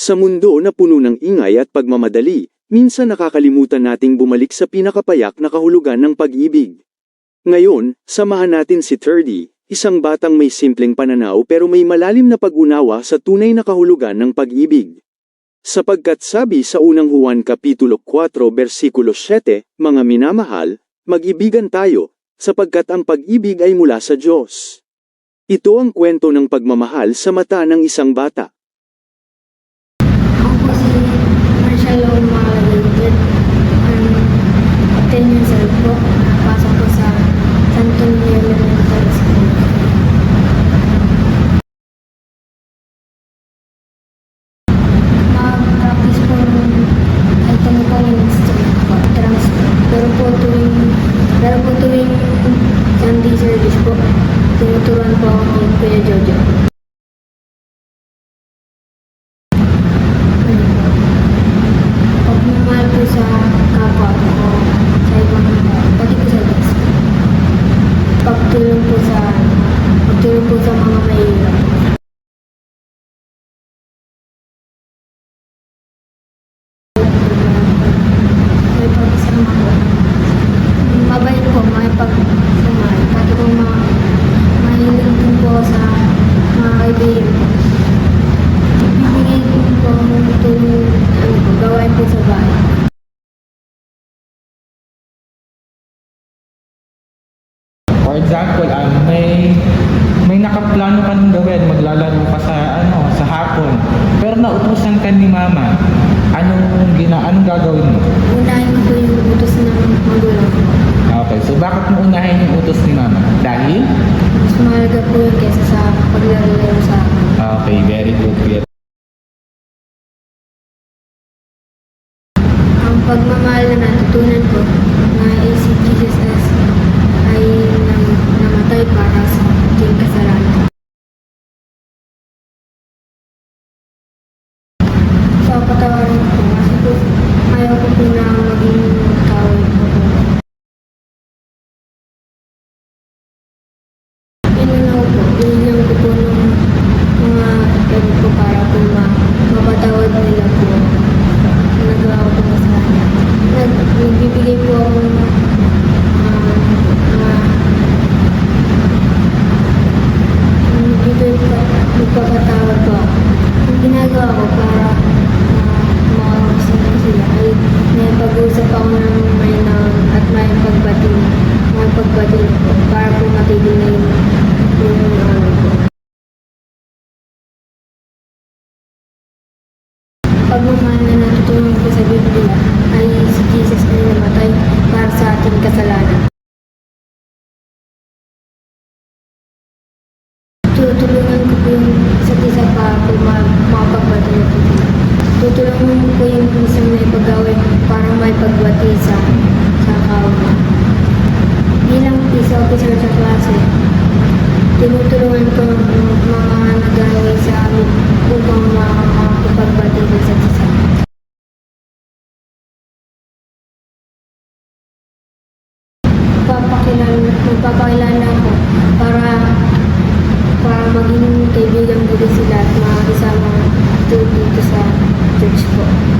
Sa mundo na puno ng ingay at pagmamadali, minsan nakakalimutan nating bumalik sa pinakapayak na kahulugan ng pag-ibig. Ngayon, samahan natin si Turdy, isang batang may simpleng pananaw pero may malalim na pag-unawa sa tunay na kahulugan ng pag-ibig. Sapagkat sabi sa unang Juan Kapitulo 4 versikulo 7, Mga minamahal, mag-ibigan tayo, sapagkat ang pag-ibig ay mula sa Diyos. Ito ang kwento ng pagmamahal sa mata ng isang bata. Ako po si Marshall Long Malagay. Um, 10 years old po. Napasok po sa Santo Niño Elementary School. Mag-practice po ng item po yung instrument. Pero po tuwing, pero po tuwing Sunday service po, tinuturuan po ako ni Kuya Jojo. Pagmamahal po sa kapwa ko, sa ibang tao, pati po sa Diyos. Pagtulong po sa, pagtulong po sa mga mahirap. May pagsama po. Mabait po, may pagsama. Pati po mga mahilig din po sa mga kaibigan po. Bibigay din po ng tulong ano po, gawain po sa bahay. For example, may may nakaplano ka nung gawin, maglalaro ka sa ano, sa hapon. Pero nautusan ka ni mama. Anong gina anong gagawin mo? Unahin ko yung utos ng magulang ko. Okay, so bakit mo unahin yung utos ni mama? Dahil? Mas mahalaga po yun kesa sa paglaro-laro sa akin. Okay, very good. Kuya. Ang pagmamahal na natutunan ko na si Jesus as ay nam- namatay para sa ating kasalanan. So, patawarin ko kasi po ayaw ko po na maging tawad po ko. Inunaw po, binigyan ko po ng mga pwede ko para po ma mapatawad nila po nagawa ko po sa kanya. Nag, nagbibigay po ako ng ah, mga nagbibigay po, nagpapatawad po ako. Ang ginagawa ko para uh, makawasan sila ay may pag-uusap ako ng may na, at may pagbatil, may pagbatil po para po matigil na yung, yung ano po. Pagmamahal na natutunan ko sa Biblia ay si Jesus na namatay sa ating kasalanan. Tutulungan ko isa't isa para po ma- makapagbati na po. Tutulungan ko po yung isang may pag-away para may pagbati sa sa kawa. Bilang peace officer sa klase, tinutulungan ko ang mga nag-away sa amin upang makapagbati sa isa't isa. Magpapakilala, magpapakilala ako